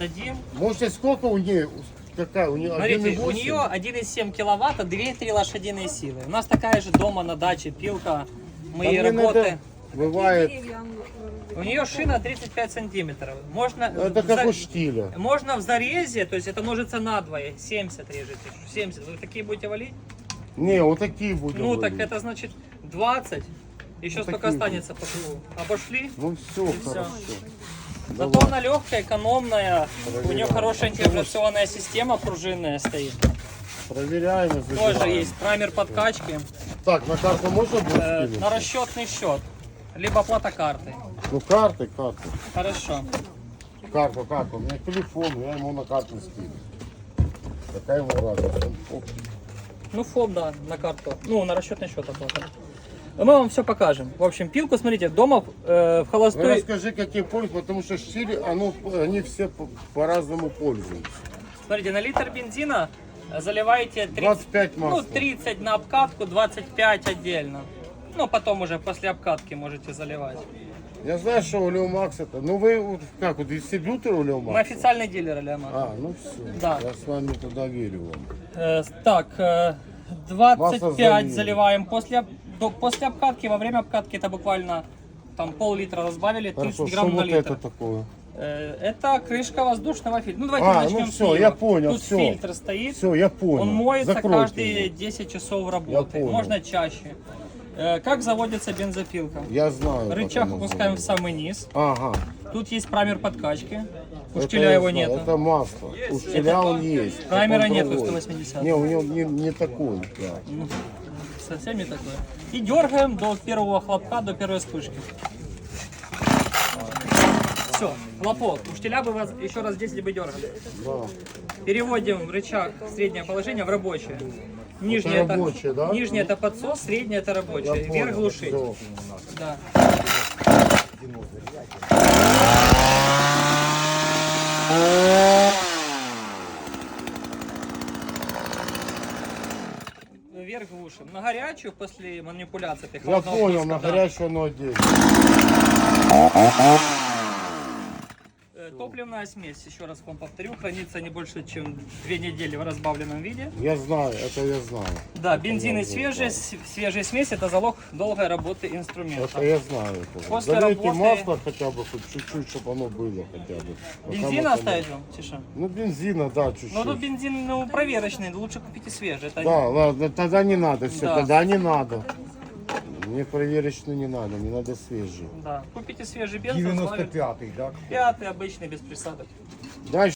Дадим. Можете сколько у нее? Какая? У нее Смотрите, у 1,8? нее 1,7 киловатта, 2-3 лошадиные силы. У нас такая же дома на даче пилка. Мы Там надо- работаем. Бывает. У нее шина 35 сантиметров. Можно, Это в как за- у штиля. можно в зарезе, то есть это ножится надвое, 70 режете. 70. Вы такие будете валить? Не, вот такие будем. Ну так валить. это значит 20. Еще Ну, столько останется по кругу. Обошли. Ну все, И хорошо. Зато она легкая, экономная. У нее Проверяем. хорошая интеграционная система пружинная стоит. Проверяем и Тоже есть праймер подкачки. Так, на карту можно будет Э, скинуть? на расчетный счет. Либо плата карты. Ну карты, карты. Хорошо. Карту, карту. У меня телефон, я ему на карту скину. Какая ему разница? Ну, фоп, да, на карту. Ну, на расчетный счет оплата. Мы вам все покажем. В общем, пилку, смотрите, дома э, в Ну, холостой... расскажи, какие пользуются, потому что штили, оно, они все по- по-разному пользуются. Смотрите, на литр бензина заливаете 30, 25 ну, масла. 30 на обкатку, 25 отдельно. Ну, потом уже после обкатки можете заливать. Я знаю, что у Лео Макс это. Ну вы вот как, вот дистрибьютор у Лео Мы официальный дилер Леомар. А, ну все. Да. Я с вами туда верю вам. Э, так, э, 25 Масло залили. заливаем после, после обкатки. Во время обкатки это буквально там пол-литра разбавили, 30 Хорошо, что грамм на вот литр. это такое? Э, Это крышка воздушного фильтра. Ну давайте А, начнем ну с всё, нее. я понял, Тут всё. фильтр стоит. Все, я понял. Он моется Закройте каждые его. 10 часов работы. понял. Можно чаще. Э, Как заводится бензопилка? Я знаю. как Рычаг оно опускаем в самый низ. Ага. Тут есть праймер подкачки. У Это штиля я его знаю, нету. Это масло. У штиля он есть. Праймера нету другой. 180. Не, у него не, не такой. Да. Совсем не такое. И дергаем до первого хлопка, до первой вспышки. Все, хлопок. У штиля бы вас еще раз 10 бы дергали. Переводим рычаг в среднее положение в рабочее. Нижнее это, рабочее, да? нижнее это подсос, среднее это рабочее. Вверх глушить. Да. Вверх глушим. На горячую после манипуляции. ты Я холодного понял, на да. горячую. Э, Топливная смесь, еще раз вам повторю, хранится не больше, чем две недели в разбавленном виде. Я знаю, это я знаю. Да, бензин и свежая, свежая смесь это залог долгой работы инструмента. Это я знаю. Это. После Залейте работы- масло хотя бы, хоть чуть-чуть, чтобы оно было хотя бы. Пока Бензин мы оставить вам, Тиша? Ну, бензина, да, чуть-чуть. Ну, тут бензин ну, проверочный, лучше купите свежий. Это Да, ладно, тогда не надо все, Да. тогда не надо. Мне проверочный не надо, мне надо свежий. Да. Купите свежий бензин, 95-й, да? пятый обычный без присадок. Дальше